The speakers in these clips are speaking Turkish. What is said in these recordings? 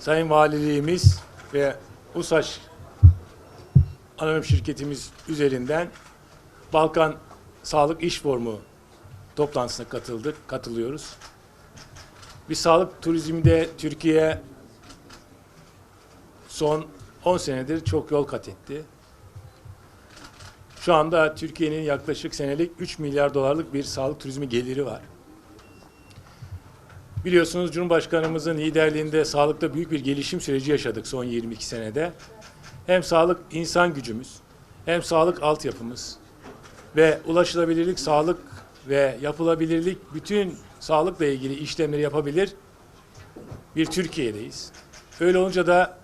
Sayın Valiliğimiz ve USAŞ anonim şirketimiz üzerinden Balkan Sağlık İş Formu toplantısına katıldık, katılıyoruz. Biz sağlık turizminde Türkiye son 10 senedir çok yol kat etti. Şu anda Türkiye'nin yaklaşık senelik 3 milyar dolarlık bir sağlık turizmi geliri var. Biliyorsunuz Cumhurbaşkanımızın liderliğinde sağlıkta büyük bir gelişim süreci yaşadık son 22 senede. Hem sağlık insan gücümüz, hem sağlık altyapımız ve ulaşılabilirlik sağlık ve yapılabilirlik bütün sağlıkla ilgili işlemleri yapabilir bir Türkiye'deyiz. Öyle olunca da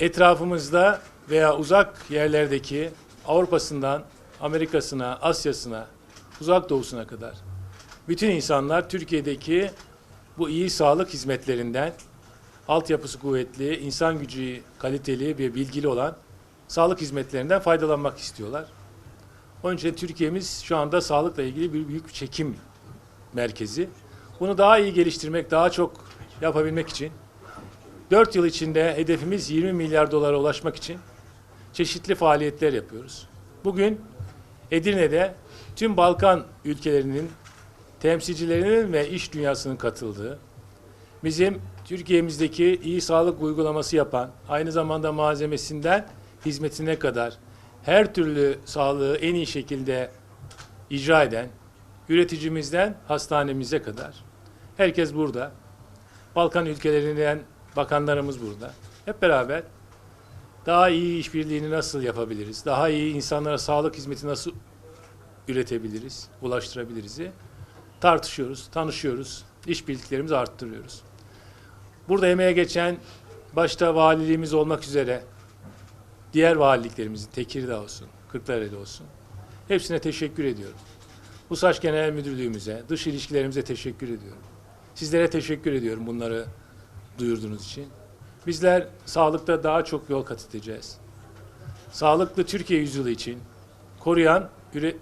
etrafımızda veya uzak yerlerdeki Avrupa'sından Amerika'sına, Asya'sına, uzak doğusuna kadar bütün insanlar Türkiye'deki bu iyi sağlık hizmetlerinden altyapısı kuvvetli, insan gücü kaliteli ve bilgili olan sağlık hizmetlerinden faydalanmak istiyorlar. Onun için Türkiye'miz şu anda sağlıkla ilgili bir büyük çekim merkezi. Bunu daha iyi geliştirmek, daha çok yapabilmek için 4 yıl içinde hedefimiz 20 milyar dolara ulaşmak için çeşitli faaliyetler yapıyoruz. Bugün Edirne'de tüm Balkan ülkelerinin temsilcilerinin ve iş dünyasının katıldığı, bizim Türkiye'mizdeki iyi sağlık uygulaması yapan, aynı zamanda malzemesinden hizmetine kadar her türlü sağlığı en iyi şekilde icra eden, üreticimizden hastanemize kadar herkes burada. Balkan ülkelerinden bakanlarımız burada. Hep beraber daha iyi işbirliğini nasıl yapabiliriz? Daha iyi insanlara sağlık hizmeti nasıl üretebiliriz, ulaştırabiliriz'i tartışıyoruz, tanışıyoruz, işbirliklerimizi arttırıyoruz. Burada emeğe geçen başta valiliğimiz olmak üzere diğer valiliklerimizin Tekirdağ olsun, Kırklareli olsun. Hepsine teşekkür ediyorum. USAŞ Genel Müdürlüğümüze, dış ilişkilerimize teşekkür ediyorum. Sizlere teşekkür ediyorum bunları duyurduğunuz için. Bizler sağlıkta daha çok yol kat edeceğiz. Sağlıklı Türkiye yüzyılı için koruyan,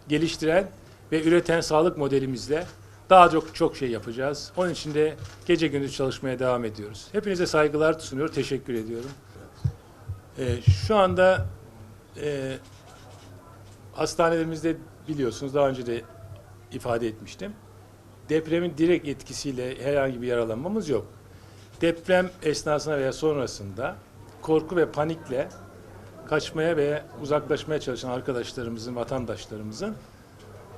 geliştiren ve üreten sağlık modelimizle daha çok çok şey yapacağız. Onun için de gece gündüz çalışmaya devam ediyoruz. Hepinize saygılar sunuyor, teşekkür ediyorum. Ee, şu anda e, hastanelerimizde biliyorsunuz daha önce de ifade etmiştim. Depremin direkt etkisiyle herhangi bir yaralanmamız yok. Deprem esnasında veya sonrasında korku ve panikle kaçmaya veya uzaklaşmaya çalışan arkadaşlarımızın, vatandaşlarımızın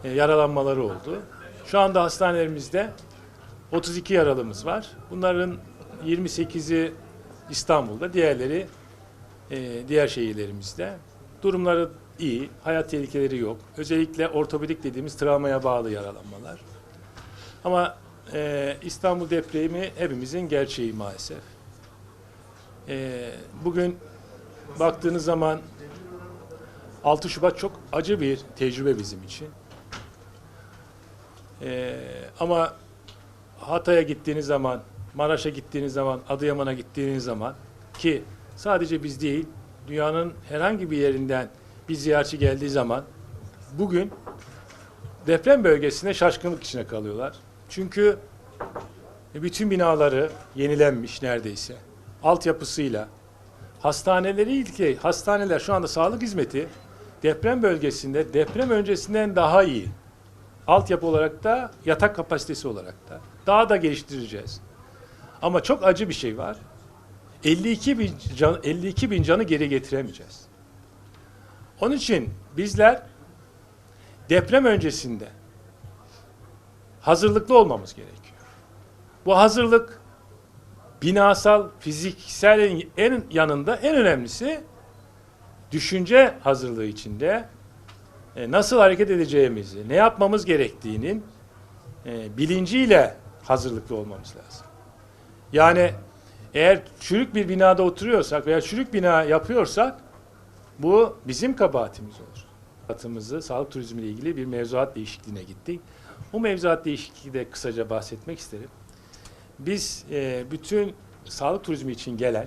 e, yaralanmaları oldu. Şu anda hastanelerimizde 32 yaralımız var. Bunların 28'i İstanbul'da, diğerleri e, diğer şehirlerimizde. Durumları iyi, hayat tehlikeleri yok. Özellikle ortopedik dediğimiz travmaya bağlı yaralanmalar. Ama e, İstanbul depremi hepimizin gerçeği maalesef. E, bugün baktığınız zaman 6 Şubat çok acı bir tecrübe bizim için. E, ama Hatay'a gittiğiniz zaman, Maraş'a gittiğiniz zaman, Adıyaman'a gittiğiniz zaman ki sadece biz değil, dünyanın herhangi bir yerinden bir ziyaretçi geldiği zaman bugün deprem bölgesinde şaşkınlık içine kalıyorlar. Çünkü bütün binaları yenilenmiş neredeyse. Altyapısıyla. Hastaneleri ilki, hastaneler şu anda sağlık hizmeti deprem bölgesinde deprem öncesinden daha iyi. Altyapı olarak da yatak kapasitesi olarak da. Daha da geliştireceğiz. Ama çok acı bir şey var. 52 bin, can, 52 bin canı geri getiremeyeceğiz. Onun için bizler deprem öncesinde hazırlıklı olmamız gerekiyor. Bu hazırlık binasal, fiziksel en yanında en önemlisi düşünce hazırlığı içinde nasıl hareket edeceğimizi, ne yapmamız gerektiğinin e, bilinciyle hazırlıklı olmamız lazım. Yani eğer çürük bir binada oturuyorsak veya çürük bina yapıyorsak bu bizim kabahatimiz olur. Kabahatimizi sağlık turizmi ile ilgili bir mevzuat değişikliğine gittik. Bu mevzuat değişikliği de kısaca bahsetmek isterim. Biz e, bütün sağlık turizmi için gelen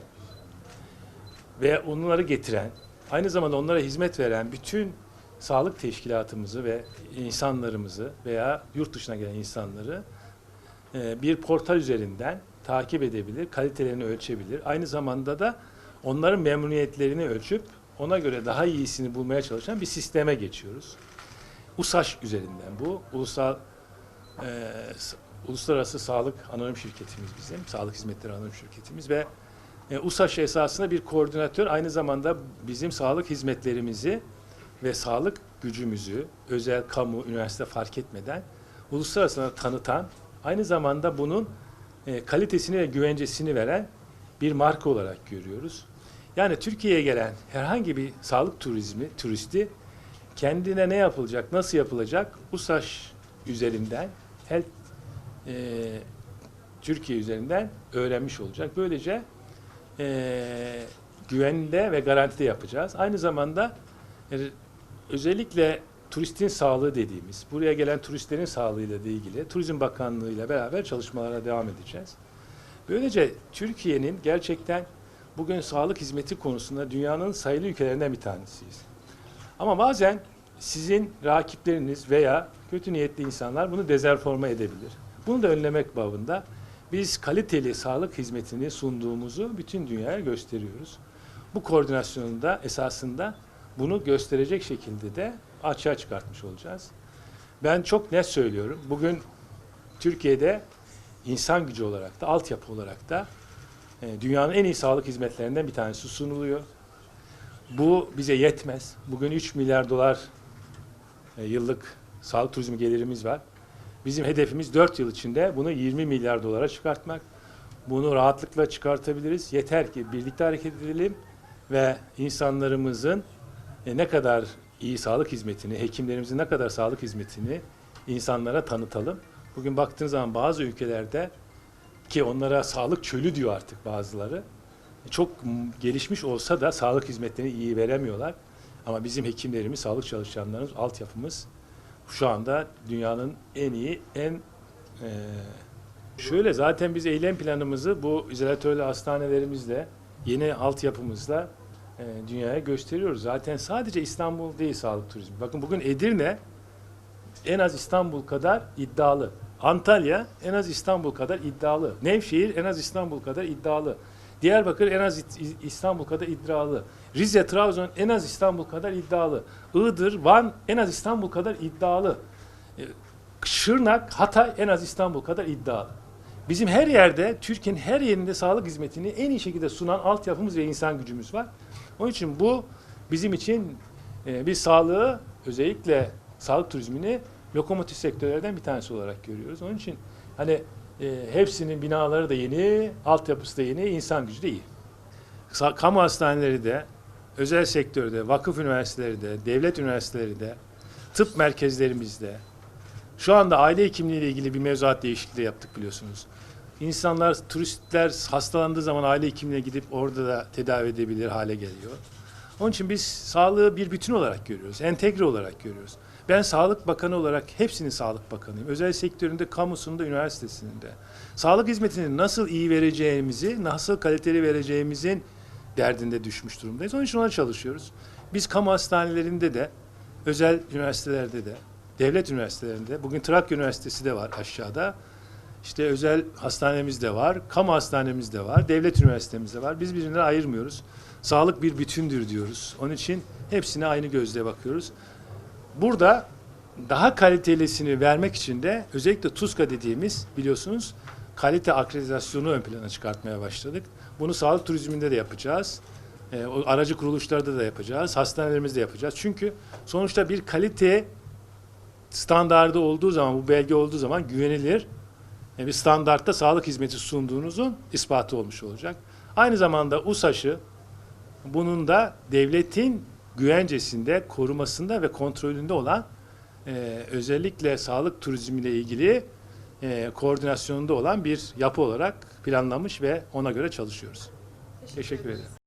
ve onları getiren, aynı zamanda onlara hizmet veren bütün sağlık teşkilatımızı ve insanlarımızı veya yurt dışına gelen insanları e, bir portal üzerinden takip edebilir, kalitelerini ölçebilir. Aynı zamanda da onların memnuniyetlerini ölçüp ona göre daha iyisini bulmaya çalışan bir sisteme geçiyoruz. USAŞ üzerinden bu. Ulusal e, Uluslararası Sağlık Anonim Şirketimiz bizim. Sağlık Hizmetleri Anonim Şirketimiz ve e, USAŞ esasında bir koordinatör aynı zamanda bizim sağlık hizmetlerimizi ve sağlık gücümüzü özel, kamu, üniversite fark etmeden uluslararası tanıtan aynı zamanda bunun e, kalitesini ve güvencesini veren bir marka olarak görüyoruz. Yani Türkiye'ye gelen herhangi bir sağlık turizmi, turisti kendine ne yapılacak, nasıl yapılacak USAŞ üzerinden, Health e, Türkiye üzerinden öğrenmiş olacak. Böylece e, güvende ve garantide yapacağız. Aynı zamanda e, özellikle turistin sağlığı dediğimiz, buraya gelen turistlerin sağlığıyla da ilgili Turizm Bakanlığı ile beraber çalışmalara devam edeceğiz. Böylece Türkiye'nin gerçekten bugün sağlık hizmeti konusunda dünyanın sayılı ülkelerinden bir tanesiyiz. Ama bazen sizin rakipleriniz veya kötü niyetli insanlar bunu dezerforme edebilir. Bunu da önlemek babında biz kaliteli sağlık hizmetini sunduğumuzu bütün dünyaya gösteriyoruz. Bu koordinasyonun da esasında bunu gösterecek şekilde de açığa çıkartmış olacağız. Ben çok net söylüyorum. Bugün Türkiye'de insan gücü olarak da, altyapı olarak da e, dünyanın en iyi sağlık hizmetlerinden bir tanesi sunuluyor. Bu bize yetmez. Bugün 3 milyar dolar e, yıllık sağlık turizmi gelirimiz var. Bizim hedefimiz 4 yıl içinde bunu 20 milyar dolara çıkartmak. Bunu rahatlıkla çıkartabiliriz. Yeter ki birlikte hareket edelim ve insanlarımızın e, ne kadar iyi sağlık hizmetini, hekimlerimizin ne kadar sağlık hizmetini insanlara tanıtalım. Bugün baktığınız zaman bazı ülkelerde ki onlara sağlık çölü diyor artık bazıları. Çok m- gelişmiş olsa da sağlık hizmetlerini iyi veremiyorlar. Ama bizim hekimlerimiz, sağlık çalışanlarımız, altyapımız şu anda dünyanın en iyi, en eee, şöyle zaten biz eylem planımızı bu izolatörlü hastanelerimizle, yeni altyapımızla eee, dünyaya gösteriyoruz. Zaten sadece İstanbul değil sağlık turizmi. Bakın bugün Edirne en az İstanbul kadar iddialı. Antalya en az İstanbul kadar iddialı. Nevşehir en az İstanbul kadar iddialı. Diyarbakır en az İstanbul kadar iddialı. Rize, Trabzon en az İstanbul kadar iddialı. Iğdır, Van en az İstanbul kadar iddialı. E, Şırnak, Hatay en az İstanbul kadar iddialı. Bizim her yerde, Türkiye'nin her yerinde sağlık hizmetini en iyi şekilde sunan altyapımız ve insan gücümüz var. Onun için bu bizim için e, bir sağlığı özellikle sağlık turizmini lokomotif sektörlerden bir tanesi olarak görüyoruz. Onun için hani e, hepsinin binaları da yeni, altyapısı da yeni, insan gücü de iyi. Kamu hastaneleri de, özel sektörde, vakıf üniversiteleri de, devlet üniversiteleri de, tıp merkezlerimizde, şu anda aile hekimliği ile ilgili bir mevzuat değişikliği yaptık biliyorsunuz. İnsanlar, turistler hastalandığı zaman aile hekimliğine gidip orada da tedavi edebilir hale geliyor. Onun için biz sağlığı bir bütün olarak görüyoruz, entegre olarak görüyoruz. Ben Sağlık Bakanı olarak hepsinin Sağlık Bakanıyım. Özel sektöründe, kamusunda, üniversitesinde. Sağlık hizmetini nasıl iyi vereceğimizi, nasıl kaliteli vereceğimizin derdinde düşmüş durumdayız. Onun için ona çalışıyoruz. Biz kamu hastanelerinde de, özel üniversitelerde de, devlet üniversitelerinde, bugün Trakya Üniversitesi de var aşağıda. İşte özel hastanemiz de var, kamu hastanemiz de var, devlet üniversitemiz de var. Biz birbirinden ayırmıyoruz. Sağlık bir bütündür diyoruz. Onun için hepsine aynı gözle bakıyoruz. Burada daha kalitelisini vermek için de özellikle TUSKA dediğimiz biliyorsunuz kalite akreditasyonu ön plana çıkartmaya başladık. Bunu sağlık turizminde de yapacağız. E, o aracı kuruluşlarda da yapacağız. Hastanelerimizde yapacağız. Çünkü sonuçta bir kalite standardı olduğu zaman, bu belge olduğu zaman güvenilir bir standartta sağlık hizmeti sunduğunuzun ispatı olmuş olacak. Aynı zamanda USAŞ'ı bunun da devletin güvencesinde, korumasında ve kontrolünde olan e, özellikle sağlık turizmiyle ilgili e, koordinasyonunda olan bir yapı olarak planlamış ve ona göre çalışıyoruz. Teşekkür ederim.